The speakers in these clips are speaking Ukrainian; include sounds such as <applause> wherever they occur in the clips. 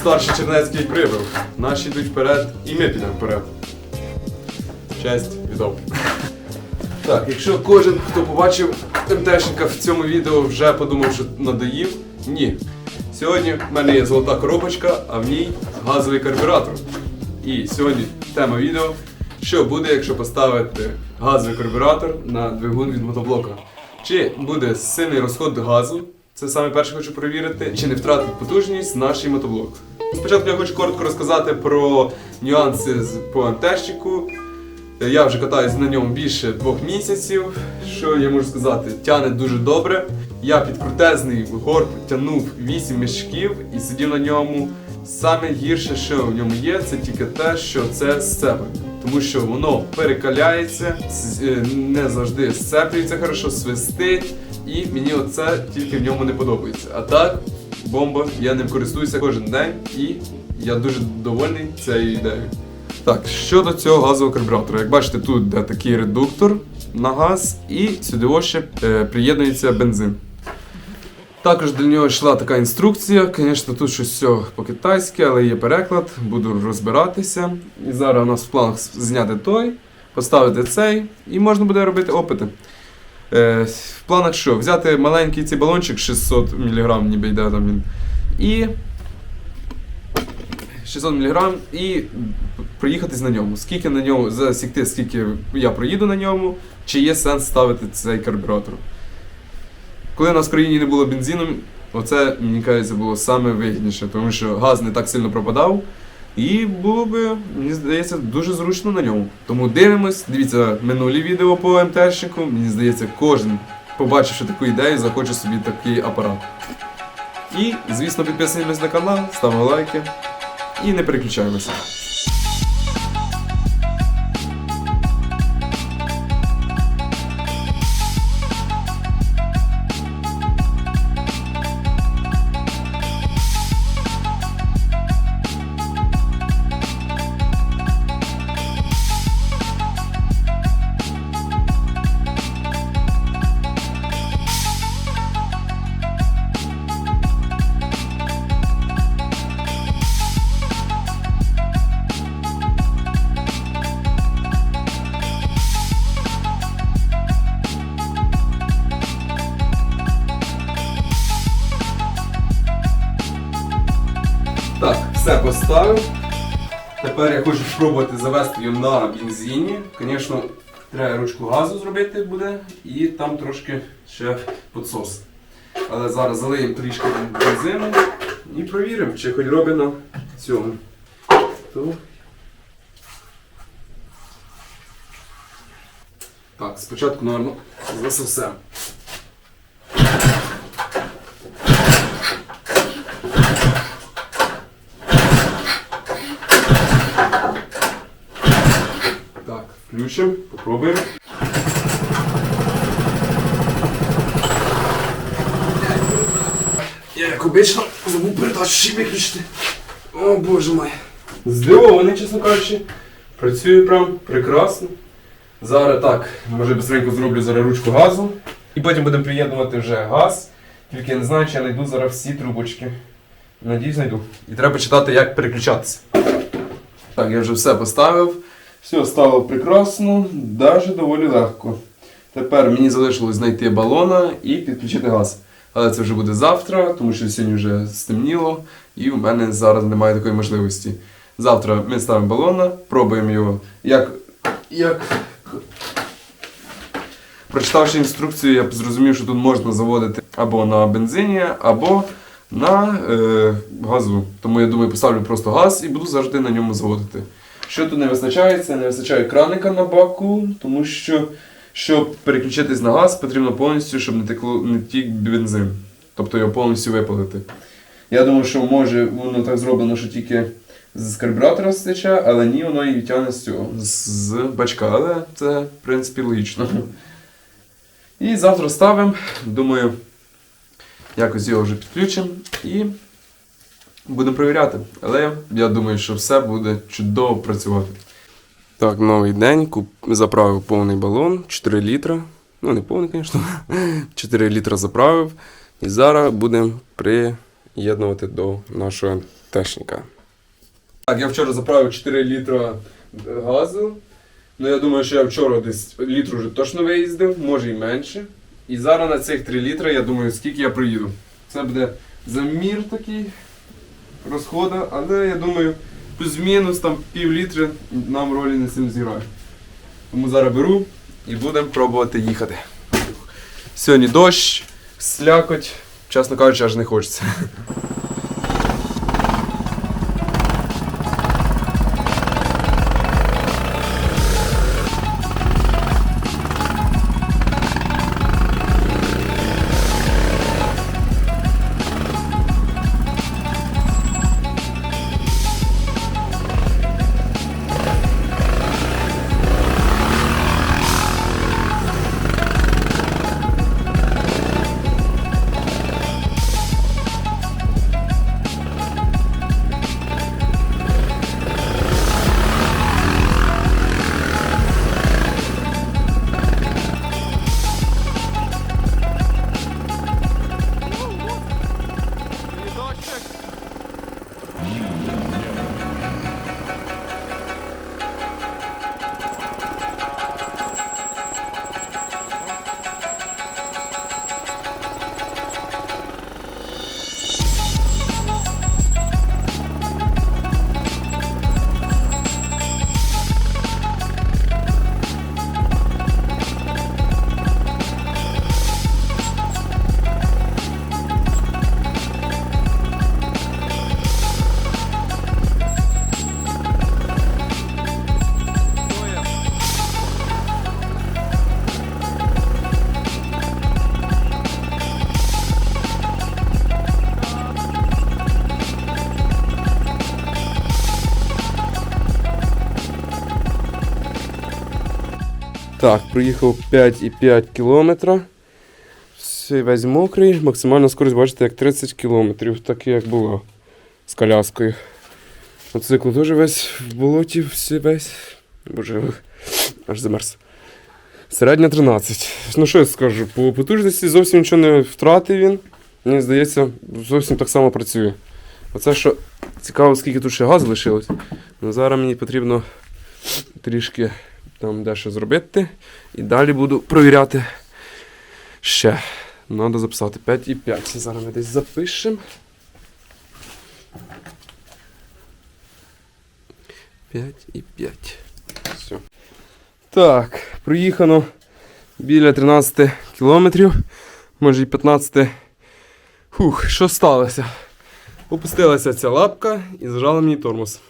старший Чернецький прибив. Наші йдуть вперед, і ми підемо вперед. Честь, відомо. Так, якщо кожен, хто побачив МТшника в цьому відео, вже подумав, що надоїв, ні. Сьогодні в мене є золота коробочка, а в ній газовий карбюратор. І сьогодні тема відео, що буде, якщо поставити газовий карбюратор на двигун від мотоблока. Чи буде сильний розход газу, це саме перше хочу перевірити, чи не втратить потужність наш мотоблок. Спочатку я хочу коротко розказати про нюанси з- по МТшнику. Я вже катаюсь на ньому більше двох місяців. Що я можу сказати? Тяне дуже добре. Я під крутезний горб тягнув 8 мішків і сидів на ньому. Саме гірше, що в ньому є, це тільки те, що це сцепи. Тому що воно перекаляється, е, не завжди сцеплюється хорошо, свистить, і мені оце тільки в ньому не подобається. А так, бомба, я ним користуюся кожен день і я дуже довольний цією ідеєю. Так, щодо цього газового карбюратора, як бачите, тут де такий редуктор на газ, і сюди ще е, приєднується бензин. Також до нього йшла така інструкція. Звісно, тут щось все по-китайськи, але є переклад, буду розбиратися. І зараз у нас в планах зняти той, поставити цей, і можна буде робити опити. Е, в планах що? Взяти маленький цей балончик 600 мг, ніби йде там він. І 600 мг і проїхатись на ньому. Скільки на ньому засікти, скільки я проїду на ньому, чи є сенс ставити цей карбюратор. Коли у нас в країні не було бензину, оце, мені кажеться, було саме вигідніше, тому що газ не так сильно пропадав. І було би, мені здається, дуже зручно на ньому. Тому дивимось, дивіться минулі відео по МТшнику. Мені здається, кожен, побачивши таку ідею, захоче собі такий апарат. І, звісно, підписуємось на канал, ставимо лайки і не переключаємося. Все поставив. Тепер я хочу спробувати завести його на бензині. Звісно, треба ручку газу зробити буде і там трошки ще підсос. Але зараз залиємо трішки бензину і провіримо, чи хоч робить на цьому. То... Так, спочатку, напевно, засосемо. Так, включимо, попробуємо. Я як обично забув передачу ще виключити. О боже мой. Здивований, чесно кажучи. Працює прям прекрасно. Зараз так, може быстренько зроблю зараз ручку газу. І потім будемо приєднувати вже газ. Тільки я не знаю, чи я знайду зараз всі трубочки. Надіюсь, знайду. І треба читати, як переключатися. Так, я вже все поставив. Все стало прекрасно, навіть доволі легко. Тепер мені залишилось знайти балона і підключити газ. Але це вже буде завтра, тому що сьогодні вже стемніло, і у мене зараз немає такої можливості. Завтра ми ставимо балона, пробуємо його. Як, як... Прочитавши інструкцію, я зрозумів, що тут можна заводити або на бензині, або на е, газу. Тому я думаю, поставлю просто газ і буду завжди на ньому заводити. Що тут не вистачає, це не вистачає краника на баку, тому що щоб переключитись на газ, потрібно повністю, щоб не текло не тік бензин. Тобто його повністю випалити. Я думаю, що може воно так зроблено, що тільки з карбюратора стече, але ні, воно і тягне з цього, з, бачка. Але це, в принципі, логічно. І завтра ставимо. Думаю, якось його вже підключимо і будемо перевіряти. Але я думаю, що все буде чудово працювати. Так, новий день. Куп... Заправив повний балон, 4 літра. Ну, не повний, звісно. 4 <laughs> літра заправив. І зараз будемо приєднувати до нашого техніка. Так, я вчора заправив 4 літра газу. Ну, я думаю, що я вчора десь літр вже точно виїздив, може і менше. І зараз на цих 3 літри, я думаю, скільки я проїду. Це буде замір такий розходу, але я думаю, плюс-мінус там пів літри нам ролі не сильно зіграє. Тому зараз беру і будемо пробувати їхати. Сьогодні дощ, слякоть, чесно кажучи, аж не хочеться. Так, проїхав 5,5 кілометра. Все, весь мокрий. Максимальна скорість, бачите, як 30 кілометрів, так як було з коляскою. Мотоцикл теж весь в болоті, все весь. Боже, аж замерз. Середня 13. Ну що я скажу, по потужності зовсім нічого не втратив він. Мені здається, зовсім так само працює. Оце що цікаво, скільки тут ще газу лишилось. Ну, зараз мені потрібно трішки там дещо зробити. І далі буду провіряти ще. Треба записати 5,5. Зараз ми десь запишемо. 5,5. Все. Так, проїхано біля 13 кілометрів, може і 15. Фух, що сталося? Опустилася ця лапка і зажала мені тормоз.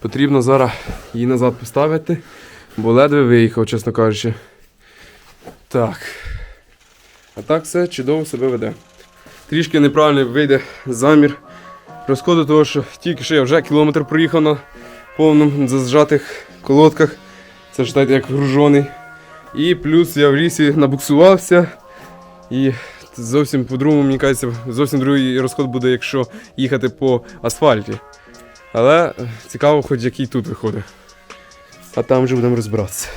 Потрібно зараз її назад поставити, бо ледве виїхав, чесно кажучи. Так. А так все чудово себе веде. Трішки неправильно вийде замір розходу, того що тільки що я вже кілометр проїхав на повному зажатих колодках. Це ж так як гружений. І плюс я в лісі набуксувався. І зовсім по-другому, мені кажеться, зовсім другий розход буде, якщо їхати по асфальті. Але цікаво, хоч який тут виходить. А там вже будемо розбиратися.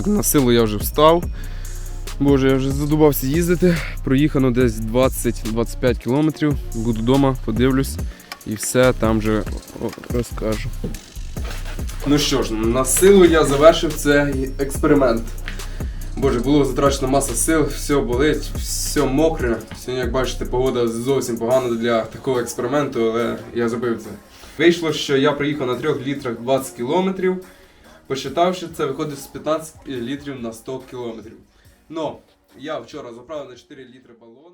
Так, на силу я вже встав. Боже, я вже задумався їздити. Проїхано десь 20-25 кілометрів. Буду вдома, подивлюсь і все там вже о, розкажу. Ну що ж, на силу я завершив цей експеримент. Боже, було затрачено маса сил, все болить, все мокре. Сьогодні, як бачите, погода зовсім погана для такого експерименту, але я зробив це. Вийшло, що я приїхав на 3 літрах 20 кілометрів. Посчитавши, це виходить з 15 літрів на 100 кілометрів. Но я вчора заправив на 4 літри балон.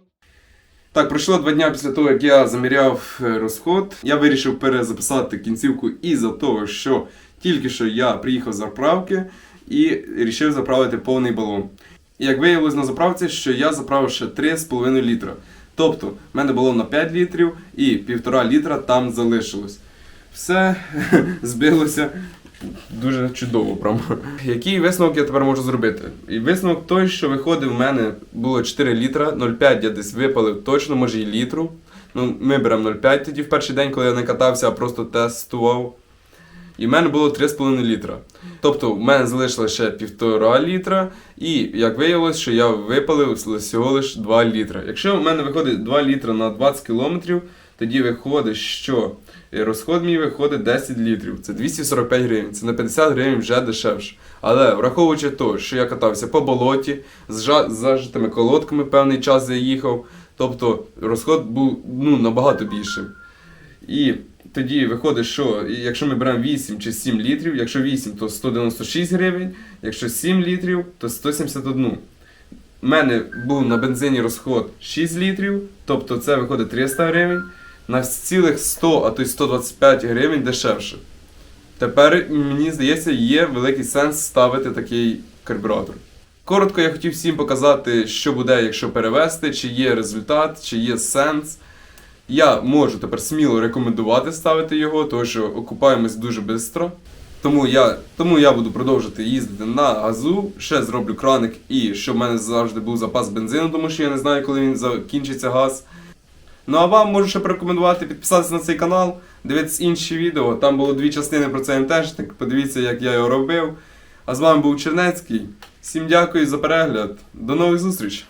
Так, пройшло два дня після того, як я заміряв е, розход. Я вирішив перезаписати кінцівку із-за того, що тільки що я приїхав з заправки і вирішив заправити повний балон. І як виявилось на заправці, що я заправив ще 3,5 літра. Тобто, в мене було на 5 літрів і півтора літра там залишилось. Все <laughs> збилося дуже чудово, прямо. Який висновок я тепер можу зробити? І висновок той, що виходив, в мене було 4 літра, 0,5 я десь випалив точно, може і літру. Ну, ми беремо 0,5 тоді в перший день, коли я не катався, а просто тестував. І в мене було 3,5 літра. Тобто в мене залишилося ще півтора літра, і як виявилось, що я випалив всього лише 2 літра. Якщо в мене виходить 2 літра на 20 кілометрів, тоді виходить, що розход мій виходить 10 літрів. Це 245 гривень. Це на 50 гривень вже дешевше. Але враховуючи те, що я катався по болоті, з зажитими колодками певний час я їхав, тобто розход був ну, набагато більшим. І тоді виходить, що якщо ми беремо 8 чи 7 літрів, якщо 8, то 196 гривень, якщо 7 літрів, то 171. У мене був на бензині розход 6 літрів, тобто це виходить 300 гривень, на цілих 100, а то й 125 гривень дешевше. Тепер, мені здається, є великий сенс ставити такий карбюратор. Коротко я хотів всім показати, що буде, якщо перевести, чи є результат, чи є сенс. Я можу тепер сміло рекомендувати ставити його, тому що окупаємось дуже швидко. Тому я, тому я буду продовжувати їздити на газу, ще зроблю краник і щоб в мене завжди був запас бензину, тому що я не знаю, коли він закінчиться газ. Ну а вам можу ще порекомендувати підписатися на цей канал, дивитися інші відео. Там було дві частини про цей МТшник. Подивіться, як я його робив. А з вами був Чернецький. Всім дякую за перегляд. До нових зустрічей!